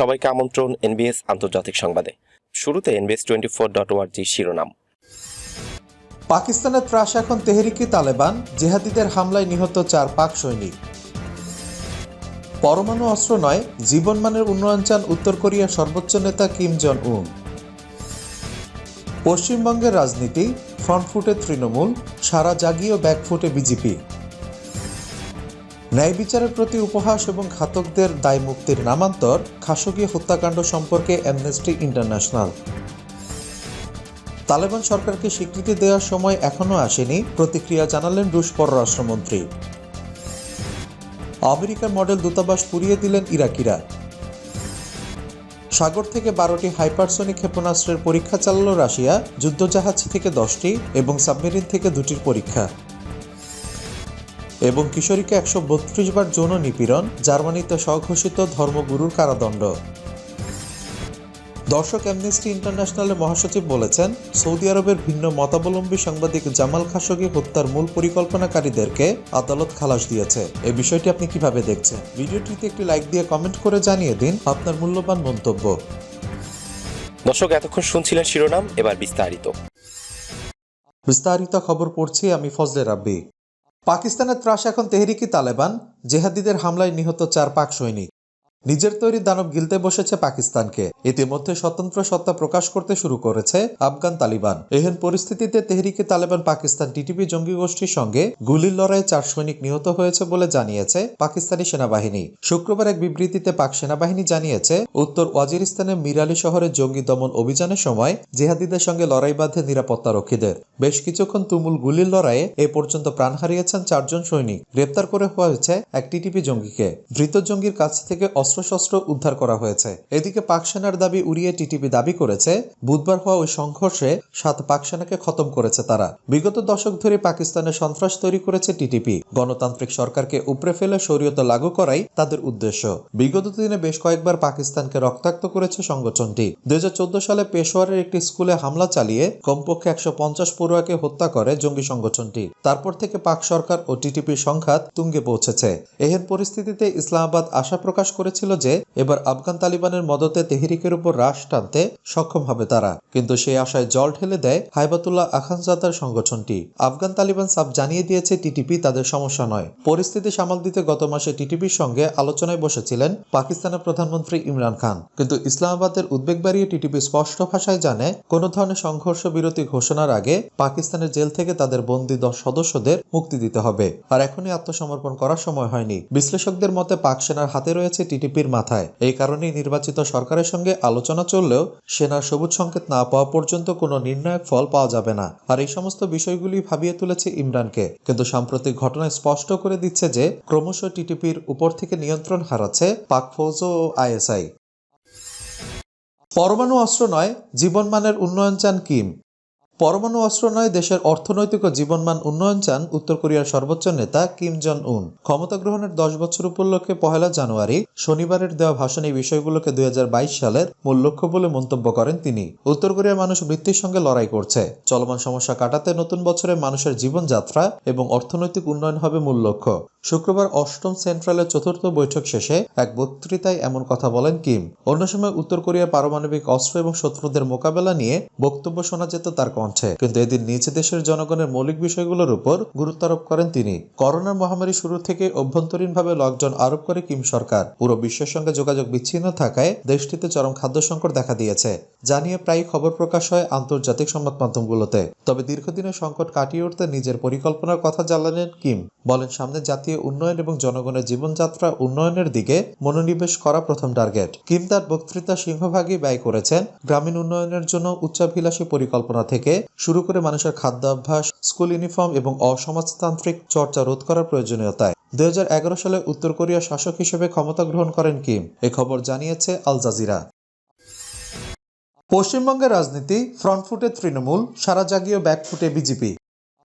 সবাইকে আমন্ত্রণ এনবিএস আন্তর্জাতিক সংবাদে। শুরুতে এনবিএস টোয়েন্টি ফোর ডট ওয়ার্জি শিরোনাম। পাকিস্তানের ত্রাস এখন তেহরিকি তালেবান, জেহাদিদের হামলায় নিহত চার পাক সৈনিক। পরমাণু অস্ত্র নয়, জীবনমানের উন্নয়ন চান উত্তর কোরিয়ার সর্বোচ্চ নেতা কিম জন উন পশ্চিমবঙ্গের রাজনীতি, ফ্রন্টফুটে তৃণমূল, সারা জাগিয়ে ব্যাকফুটে বিজেপি। ন্যায় বিচারের প্রতি উপহাস এবং ঘাতকদের দায় মুক্তির নামান্তর খাসগি হত্যাকাণ্ড সম্পর্কে অ্যামনেস্টি ইন্টারন্যাশনাল। তালেবান সরকারকে স্বীকৃতি দেওয়ার সময় এখনও আসেনি প্রতিক্রিয়া জানালেন রুশ পররাষ্ট্রমন্ত্রী। আমেরিকার মডেল দূতাবাস পুড়িয়ে দিলেন ইরাকিরা। সাগর থেকে বারোটি হাইপারসনিক ক্ষেপণাস্ত্রের পরীক্ষা চালালো রাশিয়া, যুদ্ধজাহাজ থেকে দশটি এবং সাবমেরিন থেকে দুটির পরীক্ষা। এবং কিশোরীকে একশো বত্রিশ বার যৌন নিপীড়ন জার্মানিতে স্বঘোষিত ধর্মগুরুর কারাদণ্ড। দর্শক অ্যামনেস্টি ইন্টারন্যাশনালের মহাসচিব বলেছেন সৌদি আরবের ভিন্ন মতাবলম্বী সাংবাদিক জামাল খাশোগি হত্যার মূল পরিকল্পনাকারীদেরকে আদালত খালাস দিয়েছে। এই বিষয়টি আপনি কীভাবে দেখছেন? ভিডিওটিতে একটি লাইক দিয়ে কমেন্ট করে জানিয়ে দিন আপনার মূল্যবান মন্তব্য। দর্শক এতক্ষণ শুনছিলেন শিরোনাম এবার বিস্তারিত। বিস্তারিত খবর পড়ছি আমি ফজলে রাব্বি। পাকিস্তানের ত্রাস এখন তেহরিকি তালেবান জেহাদিদের হামলায় নিহত চার পাক সৈনিক। নিজের তৈরি দানব গিলতে বসেছে পাকিস্তানকে। ইতিমধ্যে স্বতন্ত্র সত্তা প্রকাশ করতে শুরু করেছে আফগান তালিবান। এহেন পরিস্থিতিতে তেহরিকি তালেবান পাকিস্তান টিটিপি জঙ্গি গোষ্ঠীর সঙ্গে গুলির লড়াইয়ে চার সৈনিক নিহত হয়েছে বলে জানিয়েছে পাকিস্তানি সেনাবাহিনী। শুক্রবার এক বিবৃতিতে পাক সেনাবাহিনী জানিয়েছে, উত্তর ওয়াজিরিস্তানের মিরালি শহরে জঙ্গি দমন অভিযানের সময় জেহাদিদের সঙ্গে লড়াই বাঁধে নিরাপত্তা রক্ষীদের বেশ কিছুক্ষণ তুমুল গুলির লড়াইয়ে এ পর্যন্ত প্রাণ হারিয়েছেন চারজন সৈনিক। গ্রেপ্তার করে হয়েছে এক টিটিপি জঙ্গিকে। ধৃত জঙ্গির কাছ থেকে অস্ত্রশস্ত্র উদ্ধার করা হয়েছে। এদিকে পাক সেনার দাবি উড়িয়ে টিটিপি দাবি করেছে, বুধবার হওয়া ওই সংঘর্ষে সাত পাক সেনাকে খতম করেছে তারা। বিগত দশক ধরে পাকিস্তানে সন্ত্রাস তৈরি করেছে টিটিপি। গণতান্ত্রিক সরকারকে উপড়ে ফেলে শরীয়ত লাগু করাই তাদের উদ্দেশ্য। বিগত দিনে বেশ কয়েকবার পাকিস্তানকে রক্তাক্ত করেছে সংগঠনটি। দুই হাজার চোদ্দ সালে পেশোয়ারের একটি স্কুলে হামলা চালিয়ে কমপক্ষে একশো পঞ্চাশ পড়ুয়াকে হত্যা করে জঙ্গি সংগঠনটি। তারপর থেকে পাক সরকার ও টিটিপির সংঘাত তুঙ্গে পৌঁছেছে। এহেন পরিস্থিতিতে ইসলামাবাদ আশা প্রকাশ করেছিল যে, এবার আফগান তালিবানের মদতে তেহরিকের উপর হ্রাস টানতে সক্ষম হবে তারা। কিন্তু সেই আশায় জল ঢেলে দেয় হাইবাতুল্লাহ আখানজাদার সংগঠনটি। আফগান তালিবান সাফ জানিয়ে দিয়েছে, টিটিপি তাদের সমস্যা নয়। পরিস্থিতি সামাল দিতে গত মাসে টিটিপির সঙ্গে আলোচনায় বসেছিলেন পাকিস্তানের প্রধানমন্ত্রী ইমরান খান। কিন্তু ইসলামাবাদের উদ্বেগ বাড়িয়ে টিটিপি স্পষ্ট ভাষায় জানে, কোনো ধরনের সংঘর্ষ বিরতি ঘোষণার আগে পাকিস্তানের জেল থেকে তাদের বন্দী দশ সদস্যদের মুক্তি দিতে হবে। আর এখনই আত্মসমর্পণ করার সময় হয়নি। বিশ্লেষকদের মতে, পাক সেনার হাতে রয়েছে টিটিপির মাথায়। এই কারণেই নির্বাচিত সরকারের সঙ্গে আলোচনা চললেও সেনার সবুজ সংকেত না পাওয়া পর্যন্ত কোনো নির্ণায়ক ফল পাওয়া যাবে না। আর এই সমস্ত বিষয়গুলি ভাবিয়ে তুলেছে ইমরানকে। কিন্তু সাম্প্রতিক ঘটনায় স্পষ্ট করে দিচ্ছে যে, ক্রমশ টিটিপির উপর থেকে নিয়ন্ত্রণ হারাচ্ছে পাক ফৌজ ও আইএসআই। পরমাণু অস্ত্র নয়, জীবনমানের উন্নয়ন চান কিম। পরমাণু অস্ত্র নয়, দেশের অর্থনৈতিক ও জীবনমান উন্নয়ন চান উত্তর কোরিয়ার সর্বোচ্চ নেতা কিম জন উন ক্ষমতা গ্রহণের দশ বছর উপলক্ষে পহেলা জানুয়ারি, শনিবারের দেওয়া ভাষণে এই বিষয়গুলোকে দুই সালের মূল লক্ষ্য বলে মন্তব্য করেন তিনি। উত্তর কোরিয়ার মানুষ মৃত্যুর সঙ্গে লড়াই করছে। চলমান সমস্যা কাটাতে নতুন বছরে মানুষের জীবনযাত্রা এবং অর্থনৈতিক উন্নয়ন হবে মূল লক্ষ্য। শুক্রবার অষ্টম সেন্ট্রালের চতুর্থ বৈঠক শেষে এক বক্তৃতায় এমন কথা বলেন কিম। অন্য সময় উত্তর কোরিয়ার পারমাণবিক অস্ত্র এবং শত্রুদের মোকাবেলা নিয়ে বক্তব্য শোনা যেত তার কণ্ঠে। কিন্তু এদিন নিজ দেশের জনগণের মৌলিক বিষয়গুলোর উপর গুরুত্ব আরোপ করেন তিনি। করোনার মহামারী শুরু থেকে অভ্যন্তরীণভাবে লকডাউন আরোপ করে কিম সরকার। পুরো বিশ্বের সঙ্গে যোগাযোগ বিচ্ছিন্ন থাকায় দেশটিতে চরম খাদ্য সংকট দেখা দিয়েছে। জানিয়ে প্রায় খবর প্রকাশ হয় আন্তর্জাতিক সংবাদ মাধ্যমগুলোতে তবে দীর্ঘদিনের সংকট কাটিয়ে উঠতে নিজের পরিকল্পনার কথা জানালেন কিম। বলেন, সামনে জাতীয় উন্নয়ন এবং জনগণের জীবনযাত্রা উন্নয়নের দিকে মনোনিবেশ করা প্রথম টার্গেট। কিম তার বক্তৃতা সিংহভাগই ব্যয় করেছেন। গ্রামীণ উন্নয়নের জন্য উচ্চাভিলাষী পরিকল্পনা থেকে শুরু করে মানুষের খাদ্যাভ্যাস, স্কুল ইউনিফর্ম এবং অসমাজতান্ত্রিক চর্চা রোধ করার প্রয়োজনীয়তায়। দু হাজার এগারো সালে উত্তর কোরিয়া শাসক হিসেবে ক্ষমতা গ্রহণ করেন কিম। এ খবর জানিয়েছে আল জাজিরা। পশ্চিমবঙ্গের রাজনীতি, ফ্রন্টফুটে তৃণমূল, সারা জাগিয়ে ব্যাকফুটে বিজেপি।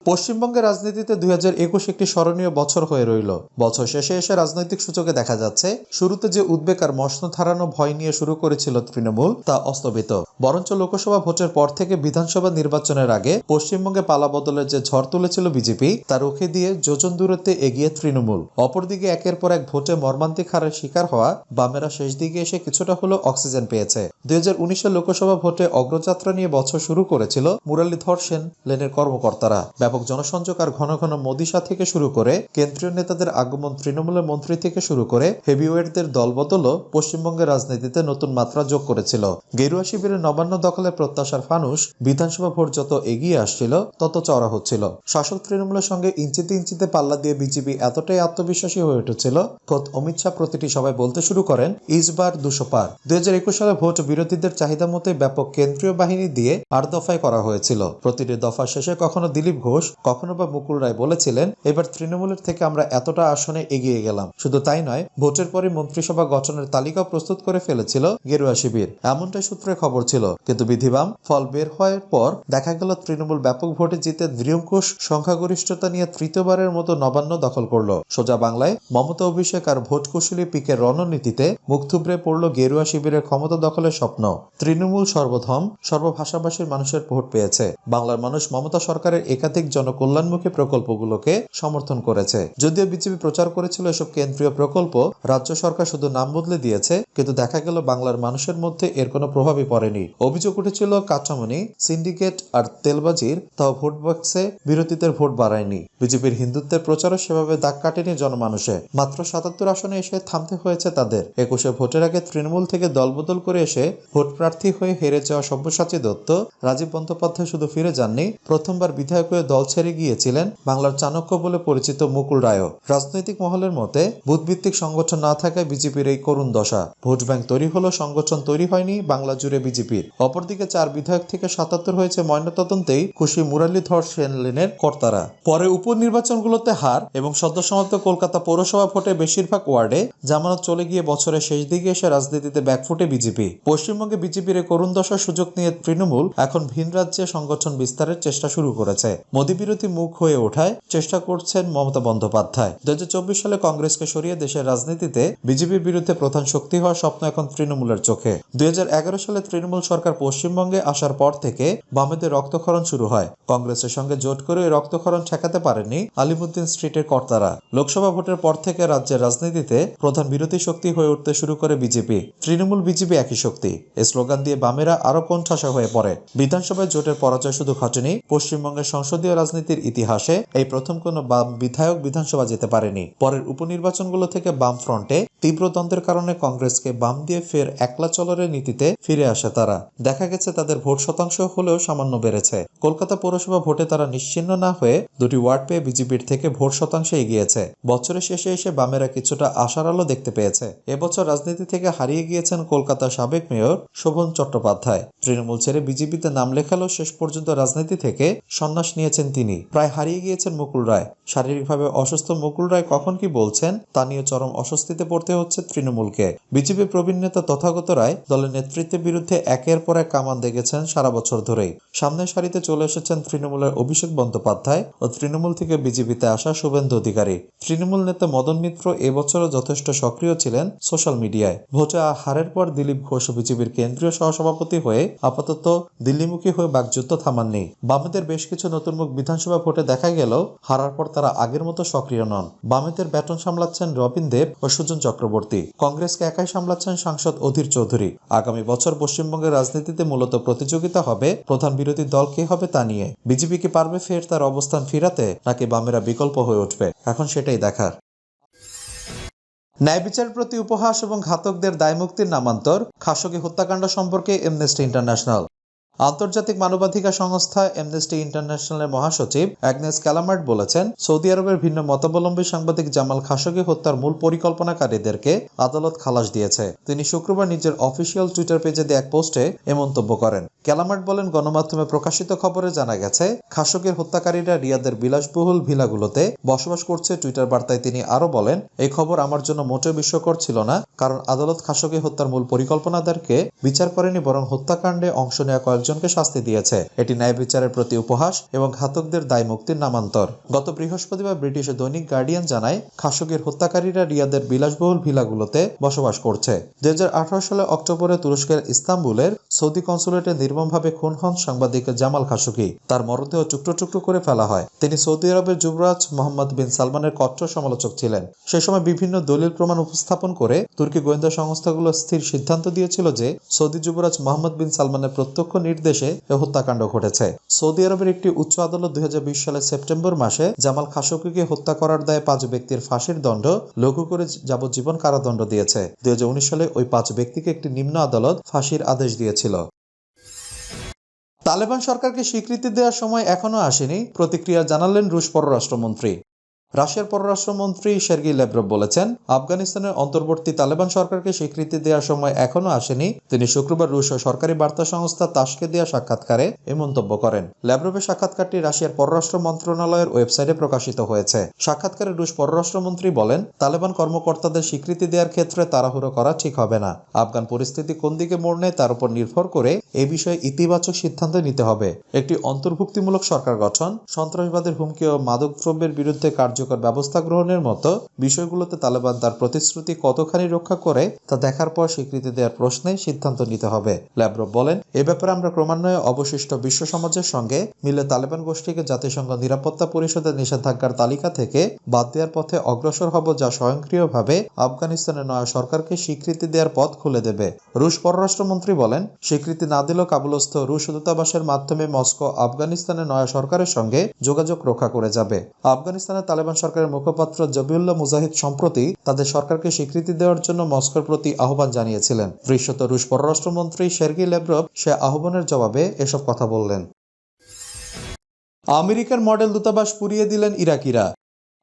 পশ্চিমবঙ্গের রাজনীতিতে দুই হাজার একুশ একটি স্মরণীয় বছর হয়ে রইল। বছর শেষে এসে রাজনৈতিক সূচকে দেখা যাচ্ছে। শুরুতে যে উদ্বেগ আর মশন ধারানো ভয় নিয়ে শুরু করেছিল তৃণমূল, তা অস্তবিত। বরঞ্চ লোকসভা ভোটের পর থেকে বিধানসভা নির্বাচনের আগে পশ্চিমবঙ্গে পালা বদলের যে ঝড় তুলেছিল বিজেপি, তা রুখে দিয়ে যোজন দূরত্বে এগিয়ে তৃণমূল। অপরদিকে একের পর এক ভোটে মর্মান্তিক হারের শিকার হওয়া বামেরা শেষ দিকে এসে কিছুটা হলো অক্সিজেন পেয়েছে। দুই হাজার লোকসভা ভোটে অগ্রযাত্রা নিয়ে বছর শুরু করেছিল মুরালীধর সেন, লেনের কর্মকর্তারা। ব্যাপক জনসংযোগ আর ঘন ঘন মোদিসা থেকে শুরু করে কেন্দ্রীয় নেতাদের আগমন তৃণমূলের মন্ত্রী থেকে শুরু করে হেভিওয়েটদের দলবদলও পশ্চিমবঙ্গের রাজনীতিতে নতুন মাত্রা যোগ করেছিল। গেরুয়া শিবিরের নবান্ন দখলের প্রত্যাশার ফানুষ বিধানসভা ভোট যত এগিয়ে আসছিল, তত চড়া হচ্ছিল। শাসক তৃণমূলের সঙ্গে ইঞ্চিতে ইঞ্চিতে পাল্লা দিয়ে বিজেপি এতটাই আত্মবিশ্বাসী হয়ে উঠেছিল, খোদ অমিত শাহ প্রতিটি সভায় বলতে শুরু করেন ইসবার দুশো পার। দুই হাজার একুশ সালে ভোট বিরোধীদের চাহিদা মতে ব্যাপক কেন্দ্রীয় বাহিনী দিয়ে আট দফায় করা হয়েছিল। প্রতিটি দফা শেষে কখনো দিলীপ ঘোষ কখনো বা মুকুল রায় বলেছিলেন, এবার তৃণমূলের থেকে আমরা এতটা আসনে এগিয়ে গেলাম। শুধু তাই নয়, ভোটের পরে মন্ত্রিসভা গঠনের তালিকা প্রস্তুত করে ফেলেছিল গেরুয়া শিবির। এমনটাই সূত্রে খবর ছিল। কিন্তু বিধিবাম ফল বের হওয়ার পর দেখা গেল, তৃণমূল ব্যাপক ভোটে জিতে দৃঢ়ঙ্কুশ, সংখ্যাগরিষ্ঠতা নিয়ে তৃতীয়বারের মতো নবান্ন দখল করল। সোজা বাংলায় মমতা অভিষেক আর ভোট কুশলী পিকের রণনীতিতে মুখ থুবড়ে পড়ল গেরুয়া শিবিরের ক্ষমতা দখলের স্বপ্ন। তৃণমূল সর্বধম, সর্বভাষাভাষীর মানুষের ভোট পেয়েছে। বাংলার মানুষ মমতা সরকারের একাধিক জনকল্যাণমুখী প্রকল্পগুলোকে সমর্থন করেছে। যদিও বিজেপি প্রচার করেছিল এসব কেন্দ্রীয় প্রকল্প, রাজ্য সরকার শুধু নাম বদলে দিয়েছে, কিন্তু দেখা গেল বাংলার মানুষের মধ্যে এর কোনো প্রভাবই পড়েনি। অভিযোগ উঠেছিল কাঁচামনি সিন্ডিকেট আর তেলবাজির, তাও ভোট বাক্সে বিরোধীদের ভোট বাড়ায়নি। বিজেপির হিন্দুত্বের প্রচারও সেভাবে দাগ কাটেনি জনমানুষে। মাত্র সাতাত্তর আসনে এসে থামতে হয়েছে তাদের। একুশে ভোটের আগে তৃণমূল থেকে দলবদল করে এসে ভোট প্রার্থী হয়ে হেরে যাওয়া সব্যসাচী দত্ত, রাজীব বন্দ্যোপাধ্যায় শুধু ফিরে যাননি, প্রথমবার বিধায়ক হয়ে দল ছেড়ে গিয়েছিলেন বাংলার চাণক্য বলে পরিচিত মুকুল রায়ও। রাজনৈতিক মহলের মতে, বুথভিত্তিক সংগঠন না থাকায় বিজেপির এই করুণ দশা। ভোট ব্যাংক তৈরি হলো, সংগঠন তৈরি হয়নি, বাংলা জুড়ে বিজেপির। অপরদিকে চার বিধায়ক থেকে সাতাত্তর হয়েছে ময়নাতদন্তেই খুশি মুরালীধর সেন লেনের কর্তারা। পরে উপনির্বাচনগুলোতে হার এবং সদ্য সমাপ্ত কলকাতা পৌরসভা ভোটে বেশিরভাগ ওয়ার্ডে জামানত চলে গিয়ে বছরের শেষ দিকে এসে রাজনীতিতে ব্যাকফুটে বিজেপি। পশ্চিমবঙ্গে বিজেপির করুণ দশার সুযোগ নিয়ে তৃণমূল এখন ভিন রাজ্যে সংগঠন বিস্তারের চেষ্টা শুরু করেছে। মোদী বিরোধী মুখ হয়ে ওঠায় চেষ্টা করছেন মমতা বন্দ্যোপাধ্যায়। দু সালে কংগ্রেসকে সরিয়ে দেশের রাজনীতিতে বিজেপির বিরুদ্ধে প্রধান শক্তি হওয়ার স্বপ্ন এখন তৃণমূলের চোখে। দুই সালে তৃণমূল সরকার পশ্চিমবঙ্গে আসার পর থেকে বামেদের রক্তক্ষরণ শুরু হয়। কংগ্রেসের সঙ্গে জোট করে রক্তক্ষরণ ঠেকাতে পারেনি আলিমুদ্দিন স্ট্রিটের কর্তারা। লোকসভা ভোটের পর থেকে রাজ্যের রাজনীতিতে প্রধান বিরোধী শক্তি হয়ে উঠতে শুরু করে বিজেপি। তৃণমূল বিজেপি একই শক্তি। এই স্লোগান দিয়ে বামেরা আরও কোণঠাসা হয়ে পড়ে। বিধানসভায় জোটের পরাজয় শুধু ঘটেনি, পশ্চিমবঙ্গের সংসদীয় রাজনীতির ইতিহাসে এই প্রথম কোনো বাম বিধায়ক বিধানসভা যেতে পারেনি। পরের উপনির্বাচনগুলো থেকে বাম ফ্রন্টে তীব্র দ্বন্দ্বের কারণে কংগ্রেসকে বাম দিয়ে ফের একলা চলরের নীতিতে ফিরে আসে তারা। দেখা গেছে তাদের ভোট শতাংশ হলেও সামান্য বেড়েছে। কলকাতা পৌরসভা ভোটে তারা নিশ্চিন্ন না হয়ে দুটি ওয়ার্ড পেয়ে বিজেপির থেকে ভোট শতাংশে এগিয়েছে। বছরের শেষে এসে বামেরা কিছুটা আশার আলো দেখতে পেয়েছে। এবছর রাজনীতি থেকে হারিয়ে গিয়েছেন কলকাতার সাবেক মেয়র শোভন চট্টোপাধ্যায়। তৃণমূল ছেড়ে বিজেপিতে নাম লেখালেও শেষ পর্যন্ত রাজনীতি থেকে সন্ন্যাস নিয়েছেন তিনি। প্রায় হারিয়ে গিয়েছেন মুকুল রায়। শারীরিকভাবে অসুস্থ মুকুল রায় কখন কি বলছেন, তা নিয়ে চরম অস্বস্তিতে পড়তে হচ্ছে তৃণমূলকে। বিজেপি প্রবীণ নেতা তথাগত রায় দলের নেতৃত্বের বিরুদ্ধে একের পর এক কামান দেখেছেন সারা বছর ধরেই। সামনের সারিতে চলে এসেছেন তৃণমূলের অভিষেক বন্দ্যোপাধ্যায় ও তৃণমূল থেকে বিজেপিতে আসা শুভেন্দু অধিকারী। তৃণমূল নেতা মদন মিত্র এবছরও যথেষ্ট সক্রিয় ছিলেন সোশ্যাল মিডিয়ায়। ভোটে হারের পর দিলীপ ঘোষ বিজেপির কেন্দ্রীয় সহসভাপতি হয়ে আপাতত দিল্লিমুখী হয়ে বাকযুদ্ধ থামাননি। বামেদের বেশ কিছু নতুন মুখ বিধানসভা ভোটে দেখা গেল হারার পর তারা আগের মতো সক্রিয় নন। বামেদের ব্যাটন সামলাচ্ছেন রবিন দেব ও সুজন চক্রবর্তী। কংগ্রেসকে একাই সামলাচ্ছেন সাংসদ অধীর চৌধুরী। আগামী বছর পশ্চিমবঙ্গের রাজনীতিতে মূলত প্রতিযোগিতা হবে, প্রধান বিরোধী দল কে হবে তা নিয়ে। বিজেপি কি পারবে ফের তার অবস্থান ফিরাতে, নাকি বামেরা বিকল্প হয়ে উঠবে? এখন সেটাই দেখার। ন্যায় বিচারের প্রতি উপহাস এবং ঘাতকদের দায়মুক্তির নামান্তর খাসকি হত্যাকাণ্ড সম্পর্কে এমনেস্টি ইন্টারন্যাশনাল আন্তর্জাতিক মানবাধিকার সংস্থা এমনেস্টি ইন্টারন্যাশনালের মহাসচিব অ্যাগনেস ক্যালামার্ট বলেছেন, সৌদি আরবের ভিন্ন মতাবলম্বী সাংবাদিক জামাল খাশোগি হত্যার মূল পরিকল্পনাকারীদেরকে আদালত খালাস দিয়েছে। তিনি শুক্রবার নিজের অফিসিয়াল টুইটার পেজে দিয়ে এক পোস্টে এ মন্তব্য করেন। ক্যালামার্ট বলেন, গণমাধ্যমে প্রকাশিত খবরে জানা গেছে, খাশোগির হত্যাকারীরা রিয়াদের বিলাসবহুল ভিলাগুলোতে বসবাস করছে। টুইটার বার্তায় তিনি আরও বলেন, এই খবর আমার জন্য মোটেও বিস্ময়কর ছিল না, কারণ আদালত খাশোগি হত্যার মূল পরিকল্পনাদারকে বিচার করেনি, বরং হত্যাকাণ্ডে অংশ নেওয়া কয়েকজনকে শাস্তি দিয়েছে। এটি ন্যায় বিচারের প্রতি উপহাস এবং ঘাতকদের দায় মুক্তির নামান্তর। গত বৃহস্পতিবার ব্রিটিশ দৈনিক গার্ডিয়ান জানায় খাশোগির হত্যাকারীরা রিয়াদের বিলাসবহুল ভিলাগুলোতে বসবাস করছে। দুই সালে অক্টোবরে তুরস্কের ইস্তাম্বুলের সৌদি কনসুলেটে নির্মমভাবে খুন হন সাংবাদিক জামাল খাশোগি তার মরদেহ টুকরো টুকরো করে ফেলা হয়। তিনি সৌদি আরবের যুবরাজ মোহাম্মদ বিন সালমানের কট্টর সমালোচক ছিলেন। সে সময় বিভিন্ন দলিল প্রমাণ উপস্থাপন করে তুর্কি গোয়েন্দা সংস্থাগুলো স্থির সিদ্ধান্ত দিয়েছিল যে সৌদি যুবরাজ মোহাম্মদ বিন সালমানের প্রত্যক্ষ নির্দেশে এ হত্যাকাণ্ড ঘটেছে। সৌদি আরবের একটি উচ্চ আদালত দুই সালের সেপ্টেম্বর মাসে জামাল খাশোগিকে হত্যা করার দায়ে পাঁচ ব্যক্তির ফাঁসির দণ্ড, লঘু করে যাবজ্জীবন কারাদণ্ড দিয়েছে। দুই হাজার উনিশ সালে ওই পাঁচ ব্যক্তিকে একটি নিম্ন আদালত ফাঁসির আদেশ দিয়েছিল। তালেবান সরকারকে স্বীকৃতি দেওয়ার সময় এখনও আসেনি, প্রতিক্রিয়া জানালেন রুশ পররাষ্ট্রমন্ত্রী। রাশিয়ার পররাষ্ট্রমন্ত্রী সের্গি লেব্রভ বলেছেন, আফগানিস্তানের অন্তর্বর্তী তালেবান সরকারকে স্বীকৃতি দেওয়ার সময় এখনও আসেনি। তিনি শুক্রবার রুশ সরকারি বার্তা সংস্থা তাসকে দেওয়া সাক্ষাৎকারে এ মন্তব্য করেন। ল্যাব্রভের সাক্ষাৎকারটি রাশিয়ার পররাষ্ট্র মন্ত্রণালয়ের ওয়েবসাইটে প্রকাশিত হয়েছে। সাক্ষাৎকারে রুশ পররাষ্ট্রমন্ত্রী বলেন, তালেবান কর্মকর্তাদের স্বীকৃতি দেওয়ার ক্ষেত্রে তাড়াহুড়ো করা ঠিক হবে না। আফগান পরিস্থিতি কোন দিকে মোড় নেয় তার উপর নির্ভর করে এ বিষয়ে ইতিবাচক সিদ্ধান্ত নিতে হবে। একটি অন্তর্ভুক্তিমূলক সরকার গঠন, সন্ত্রাসবাদের হুমকি ও মাদকদ্রব্যের বিরুদ্ধে কার্যকর ব্যবস্থা গ্রহণের মতো বিষয়গুলোতে তালেবান তার প্রতিশ্রুতি কতখানি রক্ষা করে তা দেখার পর স্বীকৃতি দেওয়ার প্রশ্নে সিদ্ধান্ত নিতে হবে। ল্যাব্রভ বলেন, এ ব্যাপারে আমরা ক্রমান্বয়ে অবশিষ্ট বিশ্ব সমাজের সঙ্গে মিলে তালেবান গোষ্ঠীকে জাতিসংঘ নিরাপত্তা পরিষদের নিষেধাজ্ঞার তালিকা থেকে বাদ দেওয়ার পথে অগ্রসর হব যা স্বয়ংক্রিয়ভাবে আফগানিস্তানের নয়া সরকারকে স্বীকৃতি দেওয়ার পথ খুলে দেবে। রুশ পররাষ্ট্রমন্ত্রী বলেন, স্বীকৃতি না দিলেও কাবুলস্থ রুশ দূতাবাসের মাধ্যমে মস্কো আফগানিস্তানের নয়া সরকারের সঙ্গে যোগাযোগ রক্ষা করে যাবে। আফগানিস্তানের তালেবান সরকারের মুখপাত্র জবিউল্লাহ মুজাহিদ সম্প্রতি তাদের সরকারকে স্বীকৃতি দেওয়ার জন্য মস্কোর প্রতি আহ্বান জানিয়েছিলেন। দৃশ্যত রুশ পররাষ্ট্রমন্ত্রী সের্গি লেব্রভ সে আহ্বানের জবাবে এসব কথা বললেন। আমেরিকার মডেল দূতাবাস পুড়িয়ে দিলেন ইরাকিরা।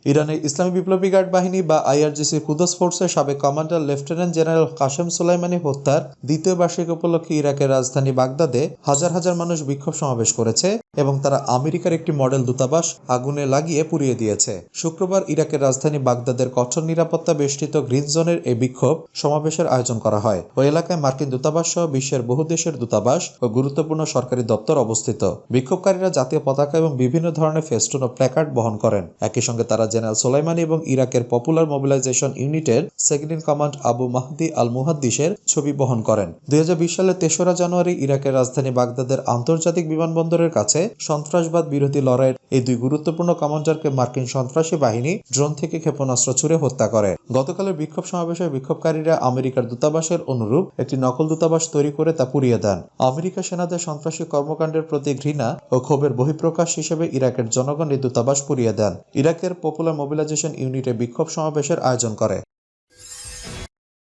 ইরানের ইসলামী বিপ্লবী গার্ড বাহিনী বা আইআরজিসি কুদস ফোর্সের সাবেক commander lieutenant general Qasem Soleimani হত্যার দ্বিতীয় বার্ষিক উপলক্ষে ইরাকের রাজধানী বাগদাদে হাজার হাজার মানুষ বিক্ষোভ সমাবেশ করেছে। এবং তারা আমেরিকার একটি মডেল দূতাবাস আগুনে লাগিয়ে পুড়িয়ে দিয়েছে। শুক্রবার ইরাকের রাজধানী বাগদাদের কঠোর নিরাপত্তা বেষ্টিত গ্রিন জোনের এই বিক্ষোভ সমাবেশের আয়োজন করা হয়। ওই এলাকায় মার্কিন দূতাবাস সহ বিশ্বের বহু দেশের দূতাবাস ও গুরুত্বপূর্ণ সরকারি দপ্তর অবস্থিত। বিক্ষোভকারীরা জাতীয় পতাকা এবং বিভিন্ন ধরনের ফেস্টুন ও প্ল্যাকার্ড বহন করেন। একই সঙ্গে তারা জেনারেল সোলাইমানি এবং ইরাকের পপুলার মোবিলাইজেশন ইউনিটের second in command Abu Mahdi al মুহাদ্দিসের ছবি বহন করেন। দুই হাজার বিশ সালের তেসরা জানুয়ারি ইরাকের রাজধানী বাগদাদের আন্তর্জাতিক বিমানবন্দরের কাছে সন্ত্রাসবাদ বিরোধী লড়াইয়ের এই দুই গুরুত্বপূর্ণ কমান্ডারকে মার্কিন সন্ত্রাসী বাহিনী ড্রোন থেকে ক্ষেপণাস্ত্র ছুড়ে হত্যা করে। গতকালের বিক্ষোভ সমাবেশে বিক্ষোভকারীরা আমেরিকার দূতাবাসের অনুরূপ একটি নকল দূতাবাস তৈরি করে তা পুড়িয়ে দেন। আমেরিকা সেনাদের সন্ত্রাসী কর্মকাণ্ডের প্রতি ঘৃণা ও ক্ষোভের বহিঃপ্রকাশ হিসেবে ইরাকের জনগণ এই দূতাবাস পুড়িয়ে দেন। ইরাকের পপুলার মোবিলাইজেশন ইউনিটে বিক্ষোভ সমাবেশের আয়োজন করে।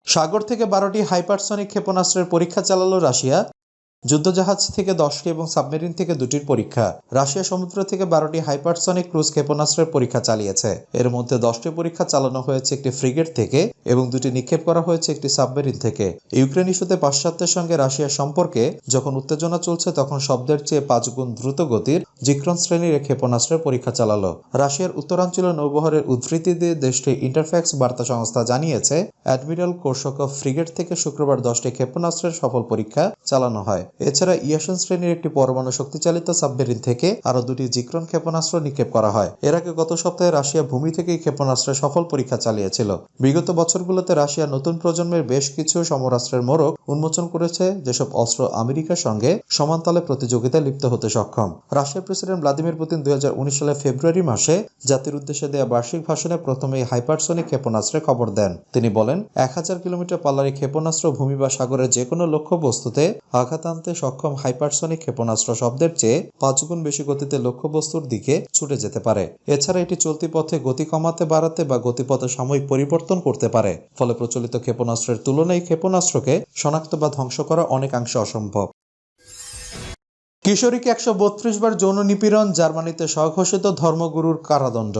সাগর থেকে বারোটি হাইপারসনিক ক্ষেপণাস্ত্রের পরীক্ষা চালালো রাশিয়া। যুদ্ধজাহাজ থেকে দশটি এবং সাবমেরিন থেকে দুটির পরীক্ষা। রাশিয়া সমুদ্র থেকে বারোটি হাইপারসনিক ক্রুজ ক্ষেপণাস্ত্রের পরীক্ষা চালিয়েছে। এর মধ্যে দশটি পরীক্ষা চালানো হয়েছে একটি ফ্রিগেট থেকে এবং দুটি নিক্ষেপ করা হয়েছে একটি সাবমেরিন থেকে। ইউক্রেন ইস্যুতে পাশ্চাত্যের সঙ্গে রাশিয়ার সম্পর্কে যখন উত্তেজনা চলছে, তখন শব্দের চেয়ে পাঁচ গুণ দ্রুত গতির জিক্রন শ্রেণির ক্ষেপণাস্ত্রের পরীক্ষা চালালো। রাশিয়ার উত্তরাঞ্চলীয় নৌবহরের উদ্ধৃতি দিয়ে দেশটির ইন্টারফ্যাক্স বার্তা সংস্থা জানিয়েছে, অ্যাডমিরাল কোর্সকভ ফ্রিগেট থেকে শুক্রবার দশটি ক্ষেপণাস্ত্রের সফল পরীক্ষা চালানো হয়। এছাড়া ইয়াসন শ্রেণির একটি পরমাণু শক্তিচালিত সাবমেরিন থেকে আরও দুটি জিক্রন ক্ষেপণাস্ত্র নিক্ষেপ করা হয়। এর আগে গত সপ্তাহে রাশিয়া ভূমি থেকেই ক্ষেপণাস্ত্রের সফল পরীক্ষা চালিয়েছিল। বিগত বছরগুলোতে রাশিয়া নতুন প্রজন্মের বেশ কিছু সমরাস্ত্রের মোড়ক উন্মোচন করেছে, যেসব অস্ত্র আমেরিকার সঙ্গে সমানতালে প্রতিযোগিতায় লিপ্ত হতে সক্ষম। রাশিয়ার প্রেসিডেন্ট ভ্লাদিমির পুতিন দুই হাজার উনিশ সালের ফেব্রুয়ারি মাসে জাতির উদ্দেশ্যে দেওয়া বার্ষিক ভাষণে প্রথমে এই হাইপারসনিক ক্ষেপণাস্ত্রের খবর দেন। তিনি বলেন, এক হাজার কিলোমিটার পাল্লার ক্ষেপণাস্ত্র, ভূমি বা সাগরের যে কোনো লক্ষ্য বস্তুতে আঘাত আনতে সক্ষম হাইপারসনিক ক্ষেপণাস্ত্র শব্দের চেয়ে পাঁচগুণ বেশি গতিতে লক্ষ্যবস্তুর দিকে ছুটে যেতে পারে। এছাড়া এটি চলতি পথে গতি কমাতে, বাড়াতে বা গতিপথে সাময়িক পরিবর্তন করতে পারে। ফলে প্রচলিত ক্ষেপণাস্ত্রের তুলনায় ক্ষেপণাস্ত্রকে শনাক্ত বা ধ্বংস করা অনেকাংশে অসম্ভব। কিশোরীকে একশো বত্রিশ বার যৌন নিপীড়ন, জার্মানিতে স্বঘোষিত ধর্মগুরুর কারাদণ্ড।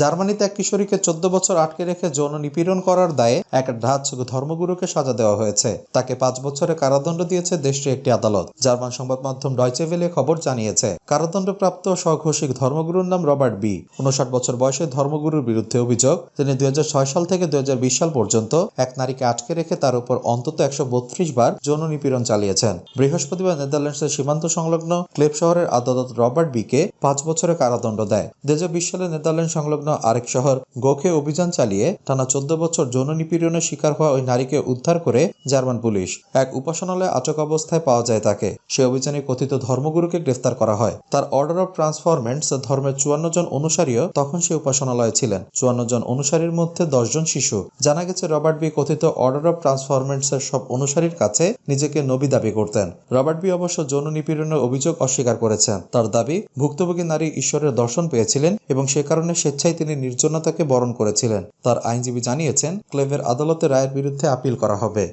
জার্মানিতে এক কিশোরীকে চোদ্দ বছর আটকে রেখে যৌন নিপীড়ন করার দায়ে এক ডাচ ধর্মগুরুকে সাজা দেওয়া হয়েছে। তাকে পাঁচ বছরের কারাদণ্ড দিয়েছে দেশটির একটি আদালত। জার্মান সংবাদ মাধ্যম ডয়চে ভেলে খবর জানিয়েছে, কারাদণ্ডপ্রাপ্ত স্বঘোষিক ধর্মগুরুর নাম রবার্ট বি। উনষাট বছর বয়সে ধর্মগুরুর বিরুদ্ধে অভিযোগ, তিনি দুই হাজার ছয় সাল থেকে দুই হাজার বিশ সাল পর্যন্ত এক নারীকে আটকে রেখে তার উপর অন্তত একশো বত্রিশ বার যৌন নিপীড়ন চালিয়েছেন। বৃহস্পতিবার নেদারল্যান্ডসের সীমান্ত সংলগ্ন ক্লেপ শহরের আদালত রবার্ট বিকে পাঁচ বছরের কারাদণ্ড দেয়। দুই সালে নেদারল্যান্ড সংলগ্ন আরেক শহর গোখে অভিযান চালিয়ে টানা চোদ্দ বছর যৌন নিপীড়নের শিকার হওয়া ওই নারীকে উদ্ধার করে জার্মান পুলিশ এক উপাসনালয়ে আটক অবস্থায় পাওয়া যায় তাকে। সে অভিযানে কথিত ধর্মগুরুকে গ্রেফতার করা হয়। তার অর্ডার অফ ট্রান্সফরমেন্টস ধর্মের চুয়ান্ন জন অনুসারীও তখন সে উপাসনালয়ে ছিলেন। চুয়ান্ন জন অনুসারীর মধ্যে দশ জন শিশু। জানা গেছে রবার্ট বি কথিত অর্ডার অফ ট্রান্সফরমেন্টস এর সব অনুসারীর কাছে নিজেকে নবী দাবি করতেন। রবার্ট বি অবশ্য যৌন নিপীড়নের অভিযোগ অস্বীকার করেছেন। তার দাবি, ভুক্তভোগী নারী ঈশ্বরের দর্শন পেয়েছিলেন এবং সে কারণে স্বেচ্ছায় তিনি নির্জনতাকে বরণ করেছিলেন। তার আইনজীবী জানিয়েছেন, ক্লেভের আদালতে রায়ের বিরুদ্ধে আপিল করা হবে।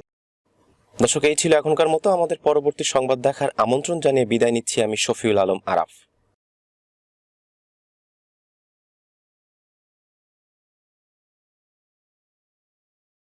দর্শক, এই ছিল এখনকার মতো। আমাদের পরবর্তী সংবাদ দেখার আমন্ত্রণ জানিয়ে বিদায় নিচ্ছি আমি শফিউল আলম আরাফ।